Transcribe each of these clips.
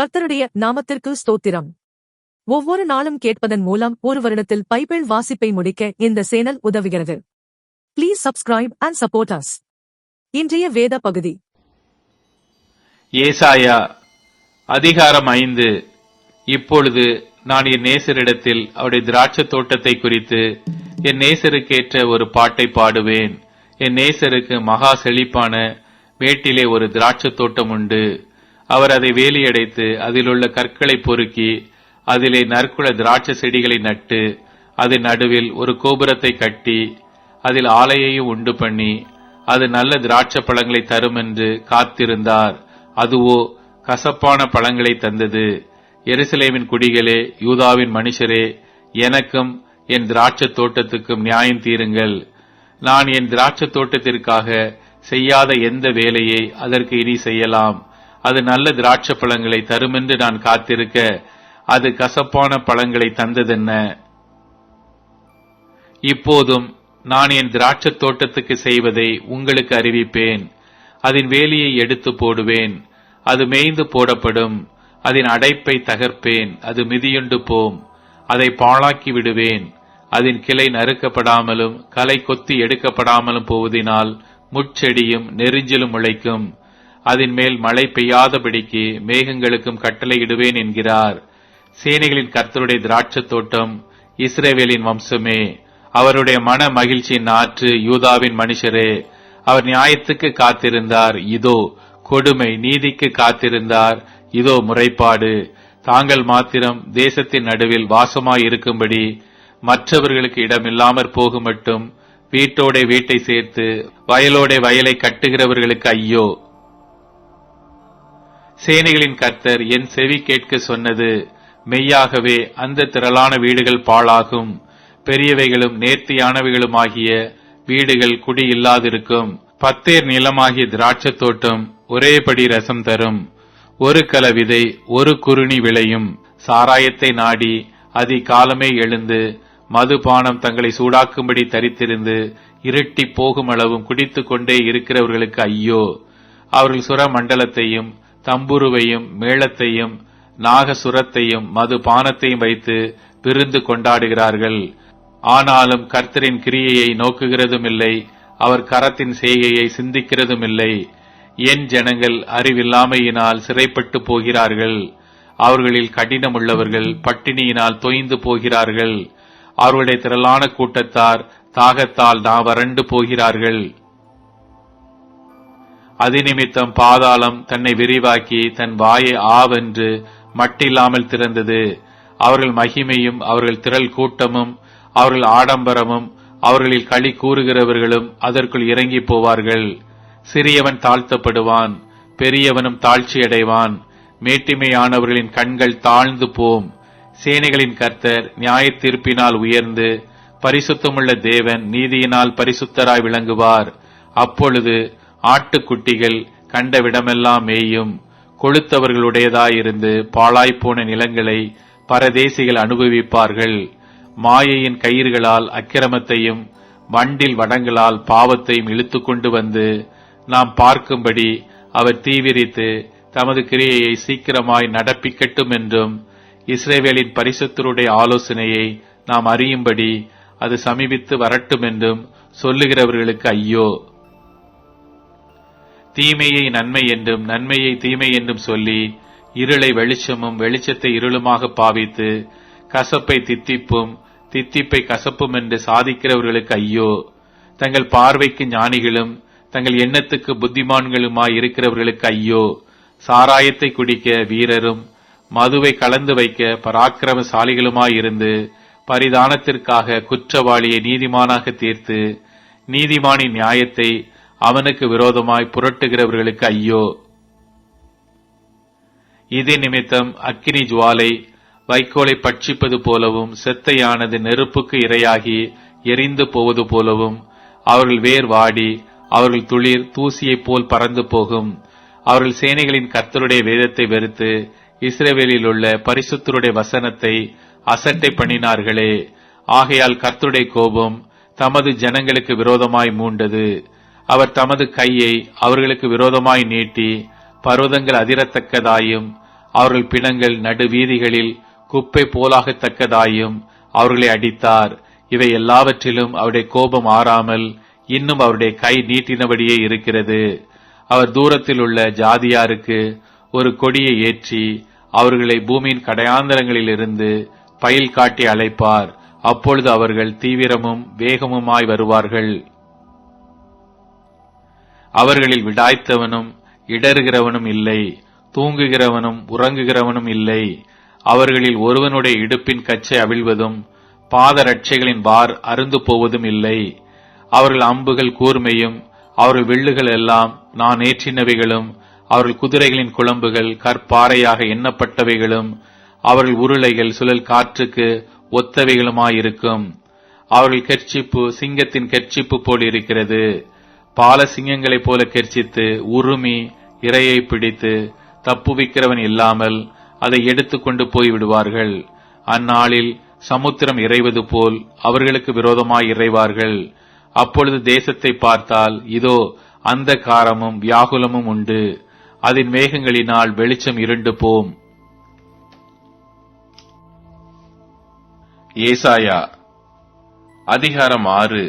கர்த்தருடைய நாமத்திற்கு ஸ்தோத்திரம். ஒவ்வொரு நாளும் கேட்பதன் மூலம் ஒரு வருடத்தில் பைபிள் வாசிப்பை முடிக்க இந்த சேனல் உதவுகிறது. Please subscribe and support us இன்றைய வேத பகுதி. ஏசாயா அதிகாரம் ஐந்து. இப்பொழுது நான் என் நேசரிடத்தில் அவருடைய திராட்சை தோட்டத்தை குறித்து என் நேசருக்கேற்ற ஒரு பாட்டை பாடுவேன். என் நேசருக்கு மகா செழிப்பான மேட்டிலே ஒரு திராட்சை தோட்டம் உண்டு. அவர் அதை வேலியடைத்து அதிலுள்ள கற்களை பொறுக்கி அதிலே நற்குல திராட்சை செடிகளை நட்டு அதன் நடுவில் ஒரு கோபுரத்தை கட்டி அதில் ஆலையையும் உண்டு பண்ணி அது நல்ல திராட்சை பழங்களை தரும் என்று காத்திருந்தார். அதுவோ கசப்பான பழங்களை தந்தது. எருசலேமின் குடிகளே யூதாவின் மனுஷரே எனக்கும் என் திராட்சை தோட்டத்துக்கும் நியாயம் தீருங்கள். நான் என் திராட்சை தோட்டத்திற்காக செய்யாத எந்த வேலையை அதற்கு இனி செய்யலாம். அது நல்ல திராட்சை பழங்களை தருமென்று நான் காத்திருக்க அது கசப்பான பழங்களை தந்ததென்ன? இப்போதும் நான் என் திராட்சை தோட்டத்துக்கு செய்வதை உங்களுக்கு அறிவிப்பேன். அதன் வேலியை எடுத்து போடுவேன். அது மேய்ந்து போடப்படும். அதன் அடைப்பை தகர்ப்பேன். அது மிதியுண்டு போம். அதை பாழாக்கி விடுவேன். அதன் கிளை நறுக்கப்படாமலும் களை கொத்தி எடுக்கப்படாமலும் போவதினால் முட்செடியும் நெறிஞ்சிலும் முளைக்கும். அதன் மேல் மழை பெய்யாதபடிக்கு மேகங்களுக்கும் கட்டளையிடுவேன் என்கிறார். சேனைகளின் கர்த்தருடைய திராட்சத் தோட்டம் இஸ்ரேவேலின் வம்சமே. அவருடைய மன மகிழ்ச்சியின் ஆற்று யூதாவின் மனுஷரே. அவர் நியாயத்துக்கு காத்திருந்தார். இதோ கொடுமை நீதிக்கு காத்திருந்தார். இதோ முறைப்பாடு. தாங்கள் மாத்திரம் தேசத்தின் நடுவில் வாசமாயிருக்கும்படி மற்றவர்களுக்கு இடமில்லாமற் போகும் மட்டும் வீட்டோட வீட்டை சேர்த்து வயலோட வயலை கட்டுகிறவர்களுக்கு ஐயோ சேனைகளின் கர்த்தர் என் செவி கேட்க சொன்னது. மெய்யாகவே அந்த திரளான வீடுகள் பாழாகும். பெரியவைகளும் நேர்த்தியானவைகளுமாகிய வீடுகள் குடி இல்லாதிருக்கும். பத்தேர் நிலமாகிய திராட்சைத் தோட்டம் ஒரேபடி ரசம் தரும். ஒரு கல விதை ஒரு குருணி விளையும். சாராயத்தை நாடி அதி காலமே எழுந்து மதுபானம் தங்களை சூடாக்கும்படி தரித்திருந்து இருட்டி போகும் அளவும் குடித்துக் கொண்டே இருக்கிறவர்களுக்கு ஐயோ. அவர்கள் சுர மண்டலத்தையும் தம்புருவையும் மேளத்தையும் நாகசுரத்தையும் மதுபானத்தையும் வைத்து விருந்து கொண்டாடுகிறார்கள். ஆனாலும் கர்த்தரின் கிரியையை நோக்குகிறதும் இல்லை அவர் கரத்தின் செய்கையை சிந்திக்கிறதும் இல்லை என் ஜனங்கள் அறிவில்லாமையினால் சிறைப்பட்டு போகிறார்கள். அவர்களில் கடினம் உள்ளவர்கள் பட்டினியினால் தொய்ந்து போகிறார்கள். அவர்களுடைய திரளான கூட்டத்தார் தாகத்தால் நான் வறண்டு போகிறார்கள். அதிநிமித்தம் பாதாளம் தன்னை விரிவாக்கி தன் வாயை ஆவென்று மட்டில்லாமல் திறந்தது. அவர்கள் மகிமையும் அவர்கள் திரள் கூட்டமும் அவர்கள் ஆடம்பரமும் அவர்களில் களி கூறுகிறவர்களும் அதற்குள் இறங்கி போவார்கள். சிறியவன் தாழ்த்தப்படுவான் பெரியவனும் தாழ்ச்சியடைவான். மேட்டிமையானவர்களின் கண்கள் தாழ்ந்து போம். சேனைகளின் கர்த்தர் நியாய தீர்ப்பினால் உயர்ந்து பரிசுத்தமுள்ள தேவன் நீதியினால் பரிசுத்தராய் விளங்குவார். அப்பொழுது ஆட்டுக்குட்டிகள் கண்டவிடமெல்லாம் மேயும். கொளுத்தவர்களுடையதாயிருந்து பாழாய்ப்போன நிலங்களை பரதேசிகள் அனுபவிப்பார்கள். மாயையின் கயிறுகளால் அக்கிரமத்தையும் வண்டில் வடங்களால் பாவத்தையும் இழுத்து கொண்டு வந்து நாம் பார்க்கும்படி அவர் தீவிரித்து தமது கிரியையை சீக்கிரமாய் நடப்பிக்கட்டும் என்றும் இஸ்ரேவேலின் பரிசுத்தருடைய ஆலோசனையை நாம் அறியும்படி அது சமீபித்து வரட்டும் என்றும் சொல்லுகிறவர்களுக்கு ஐயோ. தீமையை நன்மை என்றும் நன்மையை தீமை என்றும் சொல்லி இருளை வெளிச்சமும் வெளிச்சத்தை இருளுமாக பாவித்து கசப்பை தித்திப்பும் தித்திப்பை கசப்பும் என்று சாதிக்கிறவர்களுக்கு ஐயோ. தங்கள் பார்வைக்கு ஞானிகளும் தங்கள் எண்ணத்துக்கு புத்திமான்களுமாய் இருக்கிறவர்களுக்கு ஐயோ. சாராயத்தை குடிக்க வீரரும் மதுவை கலந்து வைக்க பராக்கிரமசாலிகளுமாயிருந்து பரிதானத்திற்காக குற்றவாளியை நீதிமானாக தீர்த்து நீதிமானின் நியாயத்தை அவனுக்கு விரோதமாய் புரட்டுகிறவர்களுக்கு ஐயோ. இது நிமித்தம் அக்கினி ஜுவாலை வைக்கோலை பட்சிப்பது போலவும் செத்தையானது நெருப்புக்கு இரையாகி எரிந்து போவது போலவும் அவர்கள் வேர் வாடி அவர்கள் துளிர் தூசியைப் போல் பறந்து போகும். அவர்கள் சேனைகளின் கர்த்தருடைய வேதத்தை வெறுத்து இஸ்ரேவேலில் உள்ள பரிசுத்தருடைய வசனத்தை அசட்டை பண்ணினார்களே. ஆகையால் கர்த்தருடைய கோபம் தமது ஜனங்களுக்கு விரோதமாய் மூண்டது. அவர் தமது கையை அவர்களுக்கு விரோதமாய் நீட்டி பர்வதங்கள் அதிரத்தக்கதாயும் அவர்கள் பிணங்கள் நடுவீதிகளில் குப்பை போலாகத்தக்கதாயும் அவர்களை அடித்தார். இவை எல்லாவற்றிலும் அவருடைய கோபம் ஆறாமல் இன்னும் அவருடைய கை நீட்டினபடியே இருக்கிறது. அவர் தூரத்தில் உள்ள ஜாதியாருக்கு ஒரு கொடியை ஏற்றி அவர்களை பூமியின் கடையாந்தரங்களிலிருந்து பயில் காட்டி அழைப்பார். அப்பொழுது அவர்கள் தீவிரமும் வேகமுமாய் வருவார்கள். அவர்களில் விடாய்த்தவனும் இடறுகிறவனும் இல்லை தூங்குகிறவனும் உறங்குகிறவனும் இல்லை. அவர்களில் ஒருவனுடைய இடுப்பின் கச்சை அவிழ்வதும் பாதரட்சைகளின் பார் அருந்து போவதும் இல்லை. அவர்கள் அம்புகள் கூர்மையும் அவர்கள் வில்லுகள் எல்லாம் நான் ஏற்றினவைகளும் அவர்கள் குதிரைகளின் குழம்புகள் கற்பாறையாக எண்ணப்பட்டவைகளும் அவர்கள் உருளைகள் சுழல் காற்றுக்கு ஒத்தவைகளுமாயிருக்கும். அவர்கள் கெர்ச்சிப்பு சிங்கத்தின் கெர்ச்சிப்பு போல் இருக்கிறது பால சிங்கங்களைப் போல கெர்ச்சித்து உருமி இரையை பிடித்து தப்புவிக்கிறவன் இல்லாமல் அதை எடுத்துக்கொண்டு போய் விடுவார்கள். அந்நாளில் சமுத்திரம் இறைவது போல் அவர்களுக்கு விரோதமாய் இறைவார்கள். அப்பொழுது தேசத்தை பார்த்தால் இதோ அந்த காரமும் வியாகுலமும் உண்டு. அதன் மேகங்களினால் வெளிச்சம் இருண்டு போம். ஏசாயா அதிகாரம் ஆறு.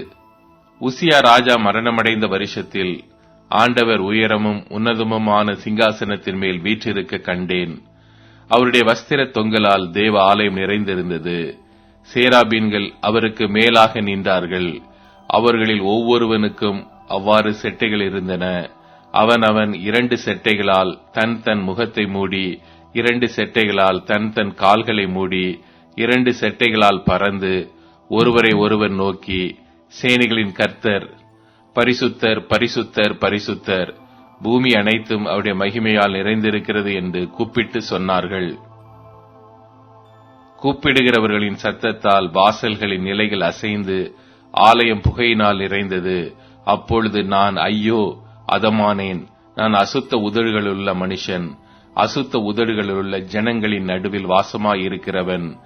உசியா ராஜா மரணமடைந்த வருஷத்தில் ஆண்டவர் உயரமும் உன்னதமுமான சிங்காசனத்தின் மேல் வீற்றிருக்க கண்டேன். அவருடைய வஸ்திர தொங்கலால் தேவ ஆலயம் நிறைந்திருந்தது. சேராபீன்கள் அவருக்கு மேலாக நின்றார்கள். அவர்களில் ஒவ்வொருவனுக்கும் அவ்வாறு செட்டைகள் இருந்தன. அவன் அவன் இரண்டு செட்டைகளால் தன் தன் முகத்தை மூடி இரண்டு செட்டைகளால் தன் தன் கால்களை மூடி இரண்டு செட்டைகளால் பறந்து ஒருவரை ஒருவர் நோக்கி சேனைகளின் கர்த்தர் பரிசுத்தர் பரிசுத்தர் பரிசுத்தர். பூமி அனைத்தும் அவருடைய மகிமையால் நிறைந்திருக்கிறது என்று கூப்பிட்டு சொன்னார்கள். கூப்பிடுகிறவர்களின் சத்தத்தால் வாசல்களின் நிலைகள் அசைந்து ஆலயம் புகையினால் நிறைந்தது. அப்பொழுது நான் ஐயோ அதமானேன். நான் அசுத்த உதடுகளுள்ள மனுஷன். அசுத்த உதடுகளுள்ள ஜனங்களின் நடுவில் வாசமாயிருக்கிறவன்.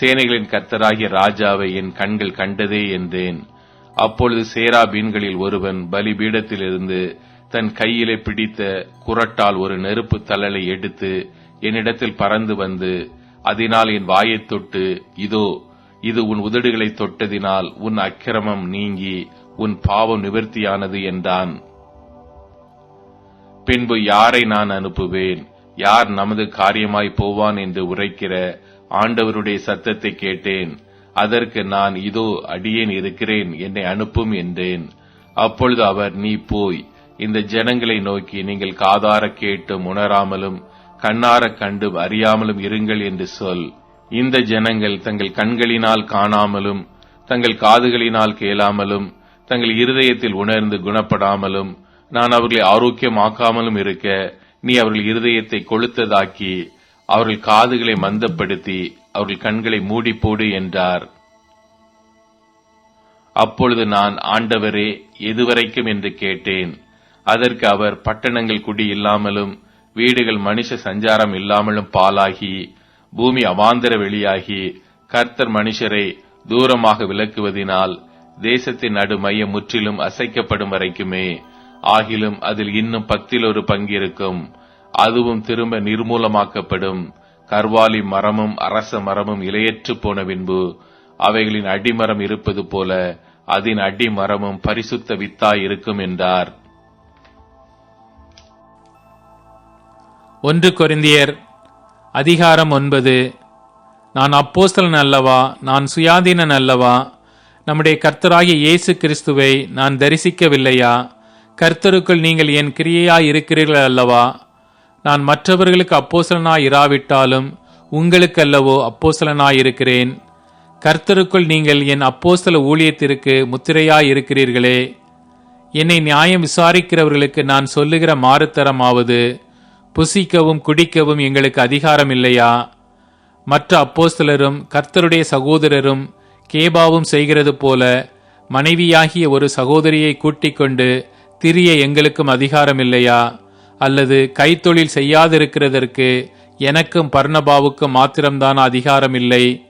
சேனைகளின் கர்த்தராகிய ராஜாவை என் கண்கள் கண்டதே என்றேன். அப்பொழுது சேராபீன்களில் ஒருவன் பலிபீடத்திலிருந்து தன் கையிலே பிடித்த குரட்டால் ஒரு நெருப்பு தழலை எடுத்து என்னிடத்தில் பறந்து வந்து அதனால் என் வாயைத் தொட்டு இதோ இது உன் உதடுகளை தொட்டதினால் உன் அக்கிரமம் நீங்கி உன் பாவம் நிவர்த்தியானது என்றான். பின்பு யாரை நான் அனுப்புவேன்? யார் நமது காரியமாய் போவான்? என்று உரைக்கிற ஆண்டவருடைய சத்தத்தை கேட்டேன். அதற்கு நான் இதோ அடியேன் இருக்கிறேன் என்னை அனுப்பும் என்றேன். அப்பொழுது அவர் நீ போய் இந்த ஜனங்களை நோக்கி நீங்கள் காதார கேட்டும் உணராமலும் கண்ணார கண்டு அறியாமலும் இருங்கள் என்று சொல். இந்த ஜனங்கள் தங்கள் கண்களினால் காணாமலும் தங்கள் காதுகளினால் கேளாமலும் தங்கள் இருதயத்தில் உணர்ந்து குணப்படாமலும் நான் அவர்களை ஆரோக்கியமாக்காமலும் இருக்க நீ அவர்கள் இருதயத்தை கொளுத்ததாக்கி அவர்கள் காதுகளை மந்தப்படுத்தி அவர்கள் கண்களை மூடிப்போடு என்றார். அப்பொழுது நான் ஆண்டவரே எதுவரைக்கும்? என்று கேட்டேன். அதற்கு அவர் பட்டணங்கள் குடி இல்லாமலும் வீடுகள் மனுஷ சஞ்சாரம் இல்லாமலும் பாலாகி பூமி அவாந்தர வெளியாகி கர்த்தர் மனுஷரை தூரமாக விலக்குவதினால் தேசத்தின் நடுமைய முற்றிலும் அசைக்கப்படும் வரைக்குமே ஆகிலும் அதில் இன்னும் பத்தில் ஒரு பங்கிருக்கும் அதுவும் திரும்ப நிர்மூலமாக்கப்படும். கர்வாலி மரமும் அரச மரமும் இலையற்று போன பின்பு அவைகளின் அடிமரம் இருப்பது போல அதன் அடிமரமும் பரிசுத்த வித்தாய் இருக்கும் என்றார். ஒன்று கொரிந்தியர் அதிகாரம் ஒன்பது நான் அப்போஸ்தலன் அல்லவா நான் சுயாதீனன் அல்லவா நம்முடைய கர்த்தராகிய இயேசு கிறிஸ்துவை நான் தரிசிக்கவில்லையா கர்த்தருக்குள் நீங்கள் என் கிரியையாய் இருக்கிறீர்கள் அல்லவா நான் மற்றவர்களுக்கு அப்போஸ்தலனாய் இராவிட்டாலும் உங்களுக்கல்லவோ இருக்கிறேன். கர்த்தருக்குள் நீங்கள் என் அப்போஸ்தல ஊழியத்திற்கு முத்திரையாய் இருக்கிறீர்களே. என்னை நியாயம் விசாரிக்கிறவர்களுக்கு நான் சொல்லுகிற மாறுத்தரமாவது புசிக்கவும் குடிக்கவும் எங்களுக்கு அதிகாரம் இல்லையா? மற்ற அப்போஸ்தலரும் கர்த்தருடைய சகோதரரும் கேபாவும் செய்கிறது போல மனைவியாகிய ஒரு சகோதரியை கூட்டிக் கொண்டு திரிய எங்களுக்கும் அதிகாரம் இல்லையா? அல்லது கைத்தொழில் செய்யாதிருக்கிறதற்கு எனக்கும் பர்ணபாவுக்கும் மாத்திரம்தான் அதிகாரம் இல்லை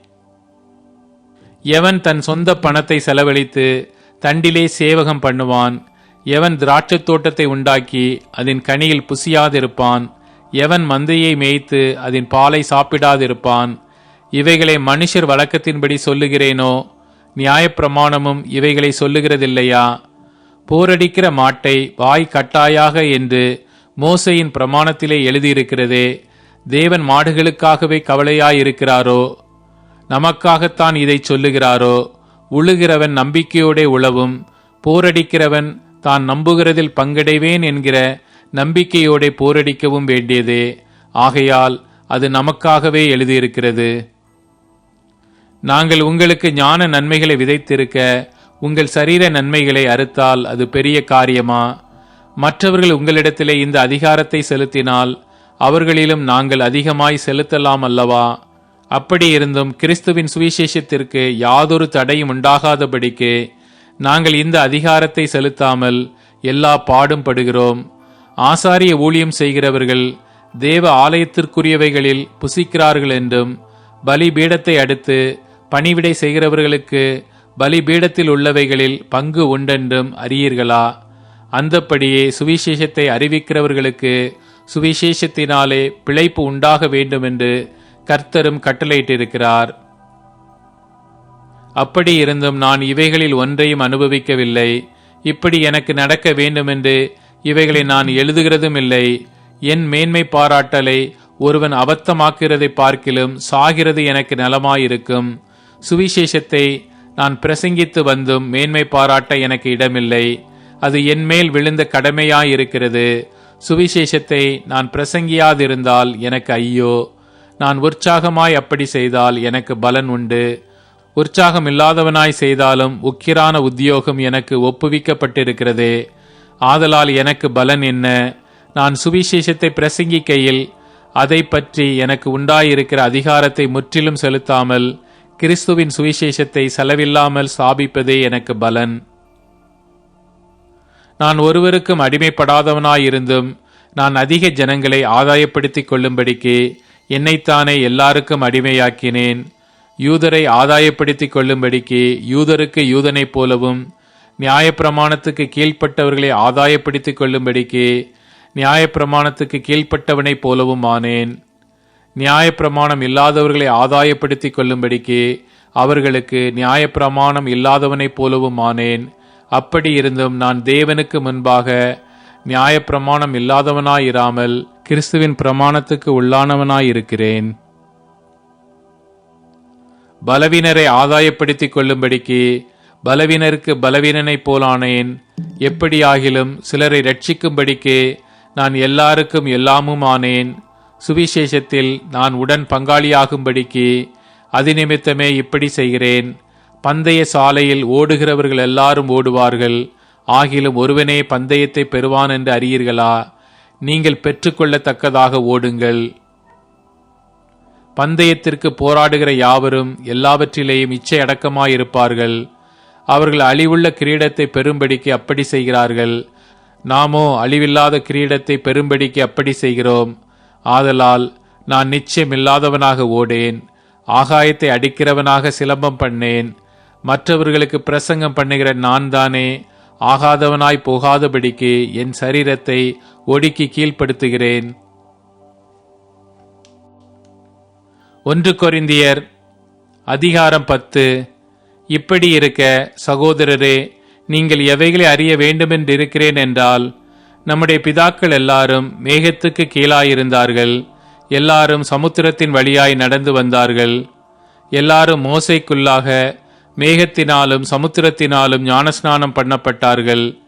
எவன் தன் சொந்த பணத்தை செலவழித்து தண்டிலே சேவகம் பண்ணுவான் எவன் திராட்சைத் தோட்டத்தை உண்டாக்கி அதன் கனியில் புசியாதிருப்பான் எவன் மந்தையை மேய்த்து அதன் பாலை சாப்பிடாதிருப்பான் இவைகளை மனுஷர் வழக்கத்தின்படி சொல்லுகிறேனோ நியாயப்பிரமாணமும் இவைகளை சொல்லுகிறதில்லையா? போரடிக்கிற மாட்டை வாய் கட்டாயாக என்று மோசையின் பிரமாணத்திலே எழுதியிருக்கிறதே தேவன் மாடுகளுக்காகவே கவலையாயிருக்கிறாரோ? நமக்காகத்தான் இதை சொல்லுகிறாரோ? உழுகிறவன் நம்பிக்கையோடே உழவும் போரடிக்கிறவன் தான் நம்புகிறதில் பங்கடைவேன் என்கிற நம்பிக்கையோடே போரடிக்கவும் வேண்டியதே. ஆகையால் அது நமக்காகவே எழுதியிருக்கிறது. நாங்கள் உங்களுக்கு ஞான நன்மைகளை விதைத்திருக்க உங்கள் சரீர நன்மைகளை அறுத்தால் அது பெரிய காரியமா? மற்றவர்கள் உங்களிடத்திலே இந்த அதிகாரத்தை செலுத்தினால் அவர்களிலும் நாங்கள் அதிகமாய் செலுத்தலாம் அல்லவா? அப்படி இருந்தும் கிறிஸ்துவின் சுவிசேஷத்திற்கு யாதொரு தடையும் உண்டாகாதபடிக்கு நாங்கள் இந்த அதிகாரத்தை செலுத்தாமல் எல்லா பாடும் படுகிறோம். ஆசாரிய ஊழியம் செய்கிறவர்கள் தேவ ஆலயத்திற்குரியவைகளில் புசிக்கிறார்கள் என்றும் பலிபீடத்தை அடுத்து பணிவிடை செய்கிறவர்களுக்கு பலிபீடத்தில் உள்ளவைகளில் பங்கு உண்டென்றும் அறியீர்களா? அந்தப்படியே சுவிசேஷத்தை அறிவிக்கிறவர்களுக்கு சுவிசேஷத்தினாலே பிழைப்பு உண்டாக வேண்டும் என்று கர்த்தரும் கட்டளையிட்டிருக்கிறார். அப்படி இருந்தும் நான் இவைகளில் ஒன்றையும் அனுபவிக்கவில்லை. இப்படி எனக்கு நடக்க வேண்டுமென்று இவைகளை நான் எழுதுகிறதும் இல்லை. என் மேன்மை பாராட்டலை ஒருவன் அபத்தமாக்கிறதை பார்க்கிலும் சாகிறது எனக்கு நலமாயிருக்கும். சுவிசேஷத்தை நான் பிரசங்கித்து வந்தும் மேன்மை பாராட்ட எனக்கு இடமில்லை. அது என்மேல் விழுந்த கடமையாயிருக்கிறது. சுவிசேஷத்தை நான் பிரசங்கியாதிருந்தால் எனக்கு ஐயோ. நான் உற்சாகமாய் அப்படி செய்தால் எனக்கு பலன் உண்டு. உற்சாகம் இல்லாதவனாய் செய்தாலும் உக்கிரான உத்தியோகம் எனக்கு ஒப்புவிக்கப்பட்டிருக்கிறதே. ஆதலால் எனக்கு பலன் என்ன? நான் சுவிசேஷத்தை பிரசங்கிக்கையில் அதை பற்றி எனக்கு உண்டாயிருக்கிற அதிகாரத்தை முற்றிலும் செலுத்தாமல் கிறிஸ்துவின் சுவிசேஷத்தை செலவில்லாமல் ஸ்தாபிப்பதே எனக்கு பலன். நான் ஒருவருக்கும் அடிமைப்படாதவனாயிருந்தும் நான் அதிக ஜனங்களை ஆதாயப்படுத்திக் கொள்ளும்படிக்கு என்னைத்தானே எல்லாருக்கும் அடிமையாக்கினேன். யூதரை ஆதாயப்படுத்திக் கொள்ளும்படிக்கு யூதருக்கு யூதனைப் போலவும் நியாயப்பிரமாணத்துக்கு கீழ்ப்பட்டவர்களை ஆதாயப்படுத்திக் கொள்ளும்படிக்கு நியாயப்பிரமாணத்துக்கு கீழ்ப்பட்டவனைப் போலவும் ஆனேன். நியாயப்பிரமாணம் இல்லாதவர்களை ஆதாயப்படுத்திக் கொள்ளும்படிக்கு அவர்களுக்கு நியாயப்பிரமாணம் இல்லாதவனைப் போலவும் ஆனேன். அப்படி இருந்தும் நான் தேவனுக்கு முன்பாக நியாயப்பிரமாணம் இல்லாதவனாயிராமல் கிறிஸ்துவின் பிரமாணத்துக்கு உள்ளானவனாயிருக்கிறேன். பலவீனரை ஆதாயப்படுத்திக் கொள்ளும்படிக்கு பலவீனருக்கு பலவீனனைப் போலானேன். எப்படியாகிலும் சிலரை ரட்சிக்கும்படிக்கு நான் எல்லாருக்கும் எல்லாமும் ஆனேன் சுவிசேஷத்தில் நான் உடன் பங்காளியாகும்படிக்கு அதிநிமித்தமே இப்படி செய்கிறேன். பந்தய சாலையில் ஓடுகிறவர்கள் எல்லாரும் ஓடுவார்கள். ஆகிலும் ஒருவனே பந்தயத்தை பெறுவான் என்று அறியீர்களா? நீங்கள் பெற்றுக்கொள்ளத்தக்கதாக ஓடுங்கள். பந்தயத்திற்கு போராடுகிற யாவரும் எல்லாவற்றிலேயும் இச்சை அடக்கமாயிருப்பார்கள். அவர்கள் அழிவுள்ள கிரீடத்தை பெறும்படிக்கு அப்படி செய்கிறார்கள். நாமோ அழிவில்லாத கிரீடத்தை பெறும்படிக்கு அப்படி செய்கிறோம். ஆதலால் நான் நிச்சயமில்லாதவனாக ஓடேன். ஆகாயத்தை அடிக்கிறவனாக சிலம்பம் பண்ணேன். மற்றவர்களுக்கு பிரசங்கம் பண்ணுகிற நான் தானே ஆகாதவனாய் போகாதபடிக்கு என் சரீரத்தை ஒடுக்கி கீழ்ப்படுத்துகிறேன். ஒன்று கொரிந்தியர் அதிகாரம் பத்து இப்படி இருக்க சகோதரரே நீங்கள் எவைகளை அறிய வேண்டுமென்றிருக்கிறேன் என்றால் நம்முடைய பிதாக்கள் எல்லாரும் மேகத்துக்கு கீழாயிருந்தார்கள் எல்லாரும் சமுத்திரத்தின் வழியாய் நடந்து வந்தார்கள் எல்லாரும் மோசைக்குள்ளாக மேகத்தினாலும் சமுத்திரத்தினாலும் ஞானஸ்நானம் பண்ணப்பட்டார்கள்.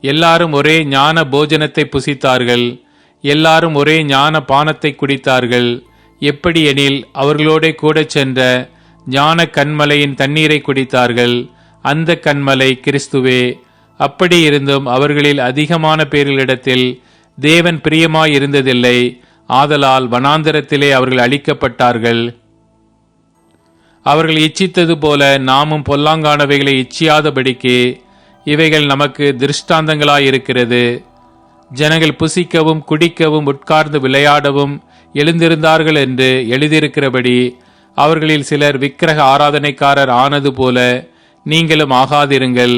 எல்லாரும் ஒரே ஞான போஜனத்தை புசித்தார்கள். எல்லாரும் ஒரே ஞான பானத்தை குடித்தார்கள். எப்படி எனில் அவர்களோட கூட சென்ற ஞான கண்மலையின் தண்ணீரை குடித்தார்கள். அந்த கண்மலை கிறிஸ்துவே. அப்படி இருந்தும் அவர்களில் அதிகமான பேர்களிடத்தில் தேவன் பிரியமாயிருந்ததில்லை. ஆதலால் வனாந்தரத்திலே அவர்கள் அழிக்கப்பட்டார்கள். அவர்கள் இச்சித்தது போல நாமும் பொல்லாங்கானவைகளை இச்சியாதபடிக்கு இவைகள் நமக்கு திருஷ்டாந்தங்களாயிருக்கிறது. ஜனங்கள் புசிக்கவும் குடிக்கவும் உட்கார்ந்து விளையாடவும் எழுந்திருந்தார்கள் என்று எழுதியிருக்கிறபடி அவர்களில் சிலர் விக்கிரக ஆராதனைக்காரர் ஆனது போல நீங்களும் ஆகாதிருங்கள்.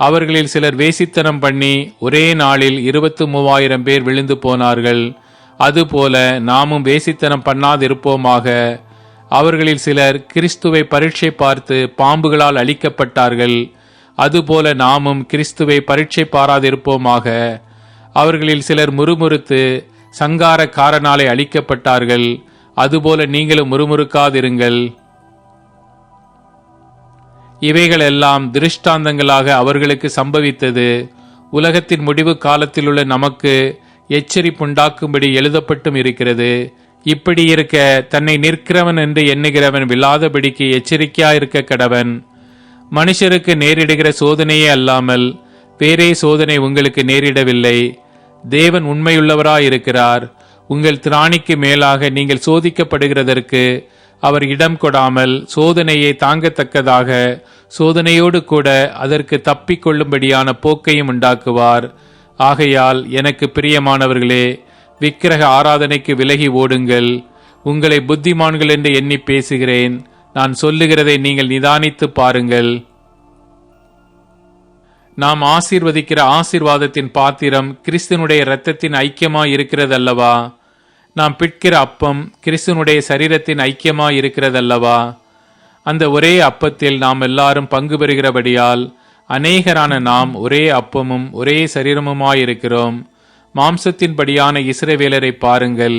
அவர்களில் சிலர் வேசித்தனம் பண்ணி ஒரே நாளில் இருபத்து மூவாயிரம் பேர் விழுந்து போனார்கள். அதுபோல நாமும் வேசித்தனம் பண்ணாதிருப்போமாக. அவர்களில் சிலர் கிறிஸ்துவை பரீட்சை பார்த்து பாம்புகளால் அழிக்கப்பட்டார்கள். அதுபோல நாமும் கிறிஸ்துவை பரீட்சை பாராதிருப்போமாக. அவர்களில் சிலர் முறுமுறுத்து சங்காரக்காரனாலே அழிக்கப்பட்டார்கள். அதுபோல நீங்களும் முறுமுறுக்காதிருங்கள். இவைகளெல்லாம் திருஷ்டாந்தங்களாக அவர்களுக்கு சம்பவித்தது. உலகத்தின் முடிவு காலத்திலுள்ள நமக்கு எச்சரிப்புண்டாக்கும்படி எழுதப்பட்டும் இருக்கிறது. இப்படி இருக்க தன்னை நிற்கிறவன் என்று எண்ணுகிறவன் விழாதபடிக்கு எச்சரிக்கையாயிருக்க கடவன். மனுஷருக்கு நேரிடுகிற சோதனையே அல்லாமல் வேறே சோதனை உங்களுக்கு நேரிடவில்லை. தேவன் உண்மையுள்ளவராயிருக்கிறார். உங்கள் திராணிக்கு மேலாக நீங்கள் சோதிக்கப்படுகிறதற்கு அவர் இடம் கொடாமல் சோதனையை தாங்கத்தக்கதாக சோதனையோடு கூட அதற்கு தப்பிக்கொள்ளும்படியான போக்கையும் உண்டாக்குவார். ஆகையால் எனக்கு பிரியமானவர்களே விக்கிரக ஆராதனைக்கு விலகி ஓடுங்கள். உங்களை புத்திமான்கள் என்று எண்ணி பேசுகிறேன். நான் சொல்லுகிறதை நீங்கள் நிதானித்து பாருங்கள். நாம் ஆசீர்வதிக்கிற ஆசீர்வாதத்தின் பாத்திரம் கிறிஸ்தனுடைய இரத்தத்தின் ஐக்கியமாய் இருக்கிறதல்லவா? நாம் பிட்கிற அப்பம் கிறிஸ்தனுடைய சரீரத்தின் ஐக்கியமாய் இருக்கிறதல்லவா? அந்த ஒரே அப்பத்தில் நாம் எல்லாரும் பங்கு பெறுகிறபடியால் அநேகரான நாம் ஒரே அப்பமும் ஒரே சரீரமுமாயிருக்கிறோம். மாம்சத்தின்படியான இஸ்ரவேலரை பாருங்கள்.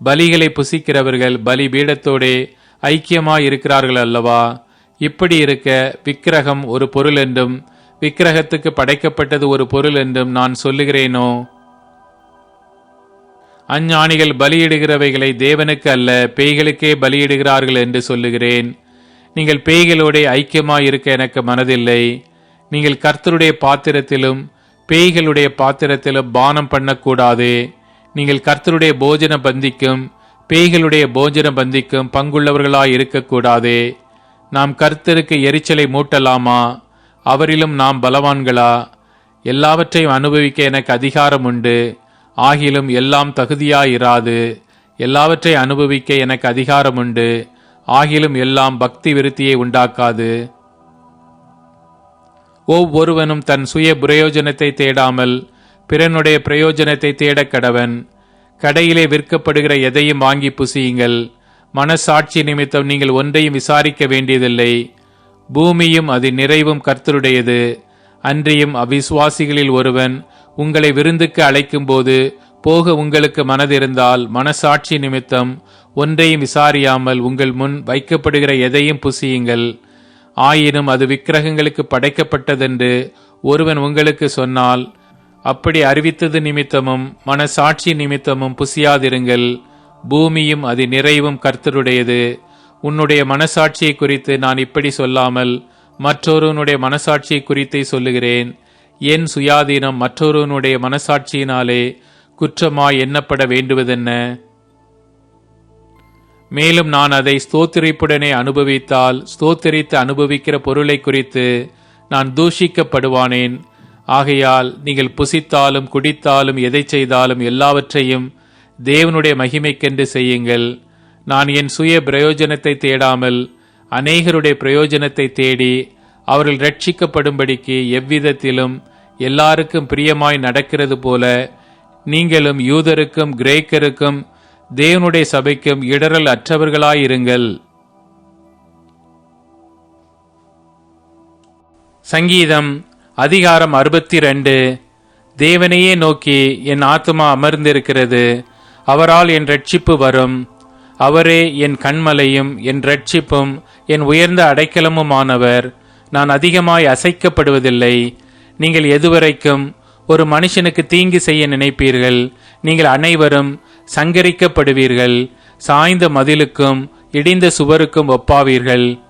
பலிகளை புசிக்கிறவர்கள் பலி பீடத்தோடே ஐக்கியமாய் இருக்கிறார்கள் அல்லவா? இப்படி இருக்க விக்கிரகம் ஒரு பொருள் என்றும் விக்கிரகத்துக்கு படைக்கப்பட்டது ஒரு பொருள் என்றும் நான் சொல்லுகிறேனோ? அஞ்ஞானிகள் பலியிடுகிறவைகளை தேவனுக்கு அல்ல பேய்களுக்கே பலியிடுகிறார்கள் என்று சொல்லுகிறேன். நீங்கள் பேய்களோட ஐக்கியமாயிருக்க எனக்கு மனதில்லை. நீங்கள் கர்த்தருடைய பாத்திரத்திலும் பேய்களுடைய பாத்திரத்திலும் பானம் பண்ணக்கூடாது. நீங்கள் கர்த்தருடைய போஜன பந்திக்கும் பேய்களுடைய போஜன பந்திக்கும் பங்குள்ளவர்களாய் இருக்கக்கூடாது. நாம் கர்த்தருக்கு எரிச்சலை மூட்டலாமா? அவரிலும் நாம் பலவான்களா? எல்லாவற்றையும் அனுபவிக்க எனக்கு அதிகாரம் உண்டு. ஆகிலும் எல்லாம் தகுதியாயிராது எல்லாவற்றை அனுபவிக்க எனக்கு அதிகாரம் உண்டு. ஆகிலும் எல்லாம் பக்தி விருத்தியை உண்டாக்காது. ஒவ்வொருவனும் தன் சுய பிரயோஜனத்தை தேடாமல் பிறனுடைய பிரயோஜனத்தை தேடக் கடவன். கடையிலே விற்கப்படுகிற எதையும் வாங்கி புசியுங்கள். மனசாட்சி நிமித்தம் நீங்கள் ஒன்றையும் விசாரிக்க வேண்டியதில்லை. பூமியும் அது நிறைவும் கர்த்தருடையது. அன்றியும் அவிசுவாசிகளில் ஒருவன் உங்களை விருந்துக்கு அழைக்கும்போது போக உங்களுக்கு மனதிருந்தால் மனசாட்சி நிமித்தம் ஒன்றையும் விசாரியாமல் உங்கள் முன் வைக்கப்படுகிற எதையும் புசியுங்கள். ஆயினும் அது விக்கிரகங்களுக்கு படைக்கப்பட்டதென்று ஒருவன் உங்களுக்கு சொன்னால் அப்படி அறிவித்தது நிமித்தமும் மனசாட்சி நிமித்தமும் புசியாதிருங்கள். பூமியும் அது நிறைவும் கர்த்தருடையது. உன்னுடைய மனசாட்சியை குறித்து நான் இப்படி சொல்லாமல் மற்றொருவனுடைய மனசாட்சியை குறித்தே சொல்லுகிறேன். என் சுயாதீனம் மற்றொருவனுடைய மனசாட்சியினாலே குற்றமாய் எண்ணப்பட வேண்டுவதென்ன? மேலும் நான் அதை ஸ்தோத்திரிப்புடனே அனுபவித்தால் ஸ்தோத்திரித்து அனுபவிக்கிற பொருளை குறித்து நான் தூஷிக்கப்படுவானேன். ஆகையால் நீங்கள் புசித்தாலும் குடித்தாலும் எதை செய்தாலும் எல்லாவற்றையும் தேவனுடைய மகிமைக்கென்று செய்யுங்கள். நான் என் சுய பிரயோஜனத்தை தேடாமல் அநேகருடைய பிரயோஜனத்தை தேடி அவர்கள் ரட்சிக்கப்படும்படிக்கு எவ்விதத்திலும் எல்லாருக்கும் பிரியமாய் நடக்கிறது போல நீங்களும் யூதருக்கும் கிரேக்கருக்கும் தேவனுடைய சபைக்கும் இடரல் அற்றவர்களாயிருங்கள். சங்கீதம் அதிகாரம் அறுபத்தி ரெண்டு தேவனையே நோக்கி என் ஆத்துமா அமர்ந்திருக்கிறது. அவரால் என் ரட்சிப்பு வரும். அவரே என் கண்மலையும் என் ரட்சிப்பும் என் உயர்ந்த அடைக்கலமுமானவர். நான் அதிகமாய் அசைக்கப்படுவதில்லை. நீங்கள் எதுவரைக்கும் ஒரு மனுஷனுக்கு தீங்கு செய்ய நினைப்பீர்கள். நீங்கள் அனைவரும் சங்கரிக்கப்படுவீர்கள் சாய்ந்த மதிலுக்கும் இடிந்த சுவருக்கும் ஒப்பாவீர்கள்.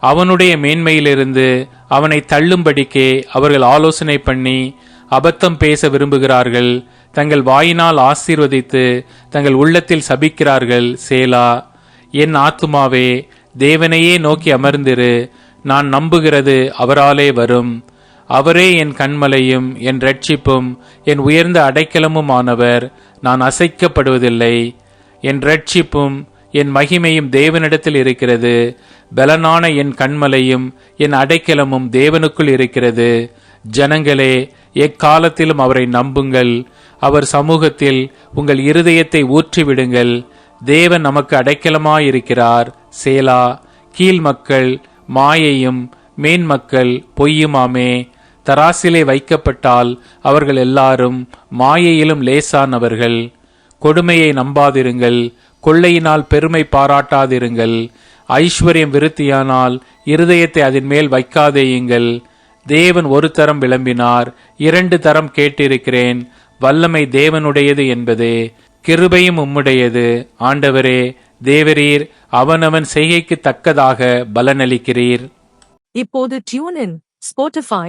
அவனுடைய மேன்மையிலிருந்து அவனை தள்ளும்படிக்கே அவர்கள் ஆலோசனை பண்ணி அபத்தம் பேச விரும்புகிறார்கள். தங்கள் வாயினால் ஆசீர்வதித்து தங்கள் உள்ளத்தில் சபிக்கிறார்கள் சேலா என் ஆத்துமாவே தேவனையே நோக்கி அமர்ந்திரு. நான் நம்புகிறது அவராலே வரும். அவரே என் கண்மலையும் என் ரட்சிப்பும் என் உயர்ந்த அடைக்கலமுமானவர். நான் அசைக்கப்படுவதில்லை. என் ரட்சிப்பும் என் மகிமையும் தேவனிடத்தில் இருக்கிறது. பலனான என் கண்மலையும் என் அடைக்கலமும் தேவனுக்குள் இருக்கிறது. ஜனங்களே எக்காலத்திலும் அவரை நம்புங்கள். அவர் சமூகத்தில் உங்கள் இருதயத்தை ஊற்றிவிடுங்கள். தேவன் நமக்கு அடைக்கலமாயிருக்கிறார். சேலா கீழ் மக்கள் மாயையும் மேன்மக்கள் பொய்யுமாமே. தராசிலே வைக்கப்பட்டால் அவர்கள் எல்லாரும் மாயையிலும் லேசானவர்கள். கொடுமையை நம்பாதிருங்கள் கொள்ளையினால் பெருமை பாராட்டாதிருங்கள். ஐஸ்வர்யம் விருத்தியானால் இருதயத்தை அதன் மேல் வைக்காதேயுங்கள். தேவன் ஒரு தரம் விளம்பினார் இரண்டு தரம் கேட்டிருக்கிறேன். வல்லமை தேவனுடையது என்பதே. கிருபையும் உம்முடையது. ஆண்டவரே தேவரீர் அவனவன் செய்கைக்கு தக்கதாக பலனளிக்கிறீர். இப்போது டியூனின் ஸ்போட்டிஃபை